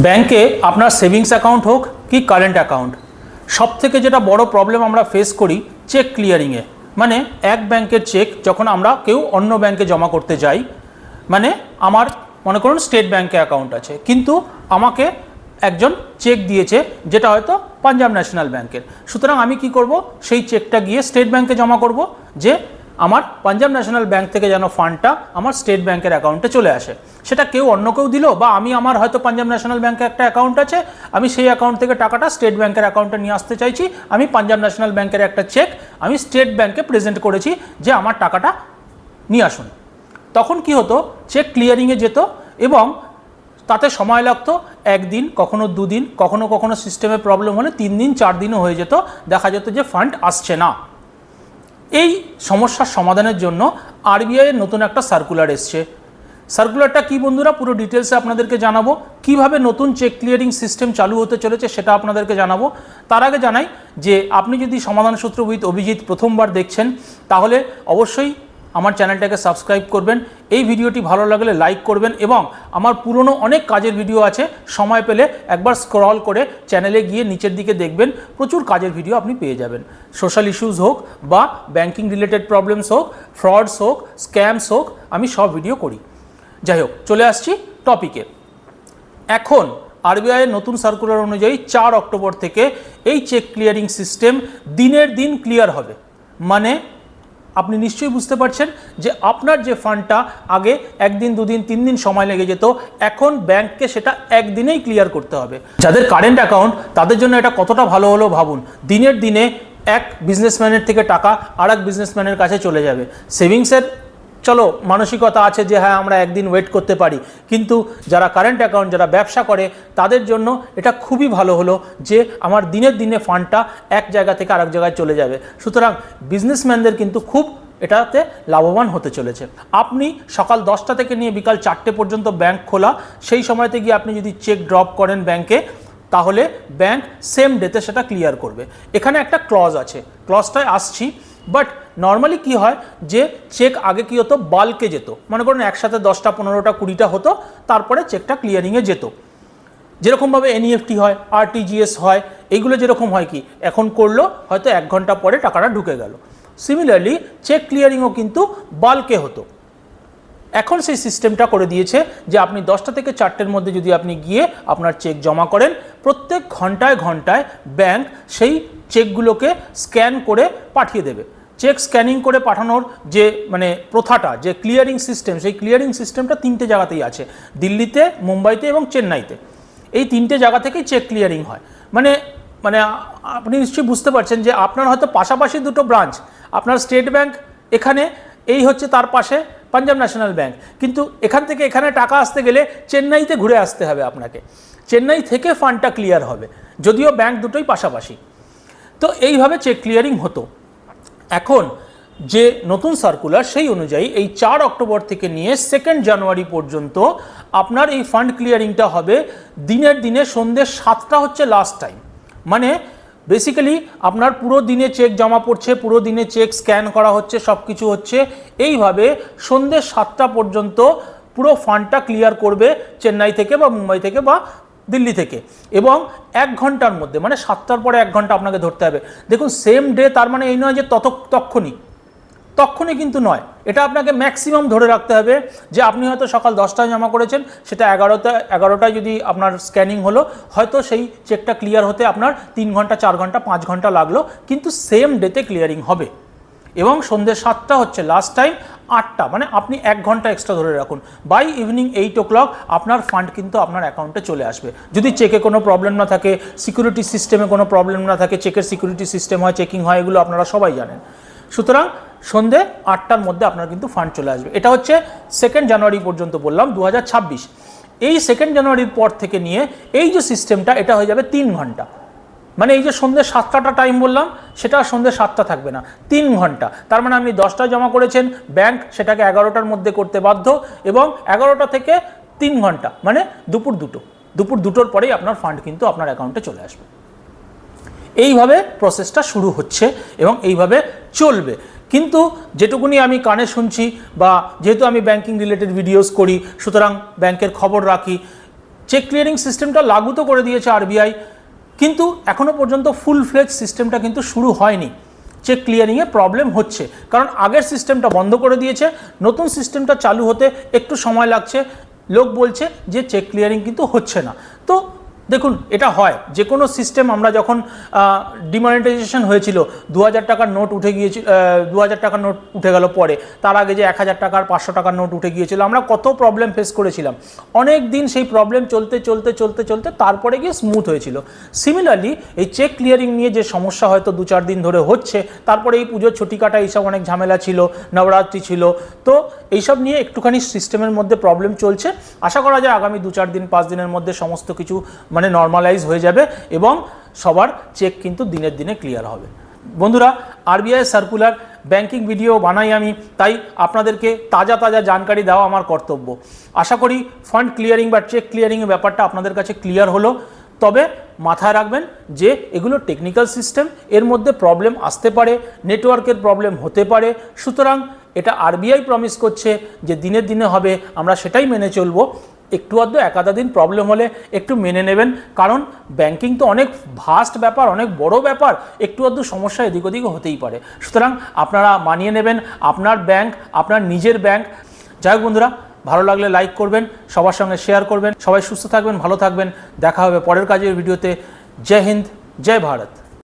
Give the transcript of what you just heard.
ব্যাংকে আপনার savings account হোক কি কারেন্ট অ্যাকাউন্ট সব থেকে যেটা বড় প্রবলেম আমরা ফেস করি চেক ক্লিয়ারিংয়ে মানে এক ব্যাংকের চেক যখন আমরা কেউ অন্য ব্যাংকে জমা করতে যাই মানে আমার মনে করুন স্টেট ব্যাংকে অ্যাকাউন্ট আছে, কিন্তু আমাকে একজন চেক দিয়েছে যেটা হয়তো পাঞ্জাব ন্যাশনাল ব্যাংকের সুতরাং আমি কি করব? সেই চেকটা গিয়ে স্টেট ব্যাংকে জমা করব যে আমার পাঞ্জাব ন্যাশনাল ব্যাংক থেকে যেন ফান্ডটা আমার স্টেট ব্যাংকের অ্যাকাউন্টে চলে আসে। সেটা কেউ অন্য কেউ দিল বা আমি আমার হয়তো পাঞ্জাব ন্যাশনাল ব্যাংকে একটা অ্যাকাউন্ট আছে, আমি সেই অ্যাকাউন্ট থেকে টাকাটা স্টেট ব্যাংকের অ্যাকাউন্টে নিয়ে আসতে চাইছি, আমি পাঞ্জাব ন্যাশনাল ব্যাংকের একটা চেক আমি স্টেট ব্যাংকে প্রেজেন্ট করেছি যে আমার টাকাটা নিয়ে আসুন। তখন কি হতো? চেক ক্লিয়ারিংয়ে যেত এবং তাতে সময় লাগতো, একদিন, কখনো দুদিন, কখনো কখনো সিস্টেমে প্রবলেম হলে তিন দিন, চার দিনও হয়ে যেত। দেখা যেত যে ফান্ড আসছে না। এই সমস্যার সমাধানের জন্য আরবিআই এর নতুন একটা সার্কুলার এসছে। সার্কুলারটা কি বন্ধুরা? পুরো ডিটেলসে আপনাদেরকে জানাব। কীভাবে নতুন চেক ক্লিয়ারিং সিস্টেম চালু হতে চলেছে সেটা আপনাদেরকে জানাব। তার আগে জানাই যে, আপনি যদি সমাধান সূত্র উইথ অভিজিৎ প্রথমবার দেখছেন, তাহলে অবশ্যই আমার চ্যানেলটাকে সাবস্ক্রাইব করবেন। এই ভিডিওটি ভালো লাগলে লাইক করবেন এবং আমার পুরনো অনেক কাজের ভিডিও আছে, সময় পেলে একবার স্ক্রল করে চ্যানেলে গিয়ে নিচের দিকে দেখবেন, প্রচুর কাজের ভিডিও আপনি পেয়ে যাবেন। সোশ্যাল ইস্যুস হোক বা ব্যাংকিং রিলেটেড প্রবলেমস হোক, ফ্রডস হোক, স্ক্যামস হোক, আমি সব ভিডিও করি। যাই হোক, চলে আসছি টপিকে এখন আরবিআইয়ের নতুন সার্কুলার অনুযায়ী চার অক্টোবর থেকে এই চেক ক্লিয়ারিং সিস্টেম দিনের দিন ক্লিয়ার হবে। মানে আপনি নিশ্চয়ই বুঝতে পারছেন যে আপনার যে ফান্ডটা আগে একদিন, দুদিন, তিন দিন সময় লেগে যেত, এখন ব্যাংককে সেটা একদিনেই ক্লিয়ার করতে হবে। যাদের কারেন্ট অ্যাকাউন্ট, তাদের জন্য এটা কতটা ভালো হলো ভাবুন। দিনের দিনে এক বিজনেসম্যানের থেকে টাকা আর এক বিজনেসম্যানের কাছে চলে যাবে। সেভিংসের চলো, মানসিকতা আছে যে হ্যাঁ আমরা একদিন ওয়েট করতে পারি। কিন্তু যারা কারেন্ট অ্যাকাউন্ট যারা ব্যবসা করে, তাদের জন্য এটা খুবই ভালো হলো যে আমার দিনের দিনে ফান্ডটা এক জায়গা থেকে আরেক জায়গায় চলে যাবে। সুতরাং বিজনেসম্যানদের কিন্তু খুব এটাতে লাভবান হতে চলেছে। আপনি সকাল দশটা থেকে নিয়ে বিকাল চারটে পর্যন্ত ব্যাংক খোলা, সেই সময়তে গিয়ে আপনি যদি চেক ড্রপ করেন ব্যাংকে তাহলে ব্যাংক সেম ডেতে সেটা ক্লিয়ার করবে। এখানে একটা ক্লজ আছে। ক্লজটায় আসছি। বাট নর্মালি কি হয় যে চেক আগে কি হতো, বাল্কে যেত। মনে করুন একসাথে দশটা, পনেরোটা, কুড়িটা হতো, তারপরে চেকটা ক্লিয়ারিংয়ে যেত। যেরকমভাবে এনইএফটি হয় আরটিজিএস হয়, এইগুলো যেরকম হয় কি, এখন করল, হয়তো এক ঘণ্টা পরে টাকাটা ঢুকে গেল। সিমিলারলি চেক ক্লিয়ারিংও কিন্তু বাল্কে হতো। এখন সেই সিস্টেমটা করে দিয়েছে যে আপনি দশটা থেকে চারটের মধ্যে যদি আপনি গিয়ে আপনার চেক জমা করেন, প্রত্যেক ঘন্টায় ঘন্টায় ব্যাংক সেই চেকগুলোকে স্ক্যান করে পাঠিয়ে দেবে। চেক স্ক্যানিং করে পাঠানোর যে মানে প্রথাটা, যে ক্লিয়ারিং সিস্টেম সেই ক্লিয়ারিং সিস্টেমটা তিনটে জায়গাতেই আছে। দিল্লিতে, মুম্বাইতে এবং চেন্নাইতে। এই তিনটে জায়গা থেকেই চেক ক্লিয়ারিং হয়। মানে মানে আপনি নিশ্চয়ই বুঝতে পারছেন যে আপনার হয়তো পাশাপাশি দুটো ব্রাঞ্চ আপনার স্টেট ব্যাংক এখানে, এই হচ্ছে তার পাশে পাঞ্জাব ন্যাশনাল ব্যাংক। কিন্তু এখান থেকে এখানে টাকা আসতে গেলে চেন্নাইতে ঘুরে আসতে হবে আপনাকে। চেন্নাই থেকে ফান্ডটা ক্লিয়ার হবে। যদিও ব্যাংক দুটোই পাশাপাশি। তো এইভাবে চেক ক্লিয়ারিং হতো। এখন যে নতুন সার্কুলার সেই অনুযায়ী এই চার অক্টোবর থেকে নিয়ে সেকেন্ড জানুয়ারি পর্যন্ত আপনার এই ফান্ড ক্লিয়ারিংটা হবে। দিনের দিনে সন্ধ্যে সাতটা হচ্ছে লাস্ট টাইম মানে বেসিক্যালি আপনার পুরো দিনে চেক জমা পড়ছে, পুরো দিনে চেক স্ক্যান করা হচ্ছে সব কিছু হচ্ছে। এইভাবে সন্ধ্যে সাতটা পর্যন্ত পুরো ফান্ডটা ক্লিয়ার করবে চেন্নাই থেকে বা মুম্বাই থেকে বা দিল্লি থেকে। এবং এক ঘণ্টার মধ্যে মানে সাতটার পরে এক ঘণ্টা আপনাকে ধরতে হবে। দেখুন সেম ডে তার মানে এই নয় যে তত তক্ষণই তখনই কিন্তু নয়। এটা আপনাকে ম্যাক্সিমাম ধরে রাখতে হবে যে আপনি হয়তো সকাল দশটায় জমা করেছেন, সেটা এগারোটা, এগারোটায় যদি আপনার স্ক্যানিং হলো, হয়তো সেই চেকটা ক্লিয়ার হতে আপনার তিন ঘণ্টা, চার ঘণ্টা, পাঁচ ঘণ্টা লাগল, কিন্তু সেম ডেতে ক্লিয়ারিং হবে। এবং সন্ধ্যে সাতটা হচ্ছে লাস্ট টাইম আটটা মানে আপনি এক ঘণ্টা এক্সট্রা ধরে রাখুন। By evening eight o'clock আপনার ফান্ড কিন্তু আপনার অ্যাকাউন্টে চলে আসবে। যদি চেকে কোনো প্রবলেম না থাকে সিকিউরিটি সিস্টেমে কোনো প্রবলেম না থাকে চেকের সিকিউরিটি সিস্টেম হয় চেকিং হয়, এগুলো আপনারা সবাই জানেন। সুতরাং সন্ধে আটটার মধ্যে আপনার কিন্তু ফান্ড চলে আসবে। এটা হচ্ছে সেকেন্ড জানুয়ারি পর্যন্ত বললাম দু হাজার ছাব্বিশ। এই সেকেন্ড জানুয়ারির পর থেকে নিয়ে এই যে সিস্টেমটা এটা হয়ে যাবে তিন ঘণ্টা। মানে এই যে সন্ধ্যে সাতটাটা টাইম বললাম, সেটা সন্ধ্যে সাতটা থাকবে না, তিন ঘণ্টা। তার মানে আপনি দশটায় জমা করেছেন ব্যাংক সেটাকে এগারোটার মধ্যে করতে বাধ্য এবং এগারোটা থেকে তিন ঘণ্টা মানে দুপুর দুটো। দুপুর দুটোর পরেই আপনার ফান্ড কিন্তু আপনার অ্যাকাউন্টে চলে আসবে। এইভাবে প্রসেসটা শুরু হচ্ছে এবং এইভাবে চলবে। কিন্তু যেটুকুনি আমি কানে শুনছি বা যেহেতু আমি ব্যাংকিং রিলেটেড ভিডিওস করি, সুতরাং ব্যাংকের খবর রাখি চেক ক্লিয়ারিং সিস্টেমটা লাগু তো করে দিয়েছে আরবিআই কিন্তু এখনও পর্যন্ত ফুল ফ্লেজ সিস্টেমটা কিন্তু শুরু হয়নি। চেক ক্লিয়ারিংয়ে প্রবলেম হচ্ছে, কারণ আগের সিস্টেমটা বন্ধ করে দিয়েছে, নতুন সিস্টেমটা চালু হতে একটু সময় লাগছে, লোক বলছে যে চেক ক্লিয়ারিং কিন্তু হচ্ছে না। তো দেখুন, এটা হয়। যে কোনো সিস্টেম আমরা যখন ডিমনিটাইজেশন হয়েছিল দু হাজার টাকার নোট উঠে গিয়েছিল দু হাজার টাকার নোট উঠে গেল পরে। তার আগে যে এক হাজার টাকার, পাঁচশো টাকার নোট উঠে গিয়েছিল, আমরা কত প্রবলেম ফেস করেছিলাম। অনেক দিন সেই প্রবলেম চলতে চলতে চলতে চলতে তারপরে গিয়ে স্মুথ হয়েছিল। সিমিলারলি এই চেক ক্লিয়ারিং নিয়ে যে সমস্যা হয়তো দু চার দিন ধরে হচ্ছে, তারপরে এই পুজোর ছুটি কাটা, এইসব অনেক ঝামেলা ছিল, নবরাত্রি ছিল। তো এইসব নিয়ে একটুখানি সিস্টেমের মধ্যে প্রবলেম চলছে। আশা করা যায় আগামী দু চার দিন, পাঁচ দিনের মধ্যে সমস্ত কিছু মানে নর্মালাইজ হয়ে যাবে এবং সবার চেক কিন্তু দিনের দিনে ক্লিয়ার হবে। বন্ধুরা আরবিআই সার্কুলার ব্যাংকিং ভিডিও বানাই আমি, তাই আপনাদেরকে তাজা তাজা জানকারি দেওয়া আমার কর্তব্য। আশা করি ফান্ড ক্লিয়ারিং বা চেক ক্লিয়ারিংয়ের ব্যাপারটা আপনাদের কাছে ক্লিয়ার হলো। তবে মাথায় রাখবেন যে এগুলো টেকনিক্যাল সিস্টেম এর মধ্যে প্রবলেম আসতে পারে নেটওয়ার্কের প্রবলেম হতে পারে। সুতরাং এটা আরবিআই প্রমিস করছে যে দিনে দিনে হবে, আমরা সেটাই মেনে চলবো। একটু আধটু একাধা দিন প্রবলেম হলে একটু মেনে নেবেন। কারণ ব্যাংকিং তো অনেক ভাস্ট ব্যাপার, অনেক বড় ব্যাপার, একটু আধটু সমস্যা এদিক ওদিক হতেই পারে। সুতরাং আপনারা মানিয়ে নেবেন আপনার ব্যাংক আপনার নিজের ব্যাংক যাই বন্ধুরা, ভালো লাগলে লাইক করবেন, সবার সঙ্গে শেয়ার করবেন। সবাই সুস্থ থাকবেন, ভালো থাকবেন। দেখা হবে পরের কাজের ভিডিওতে জয় হিন্দ, জয় ভারত।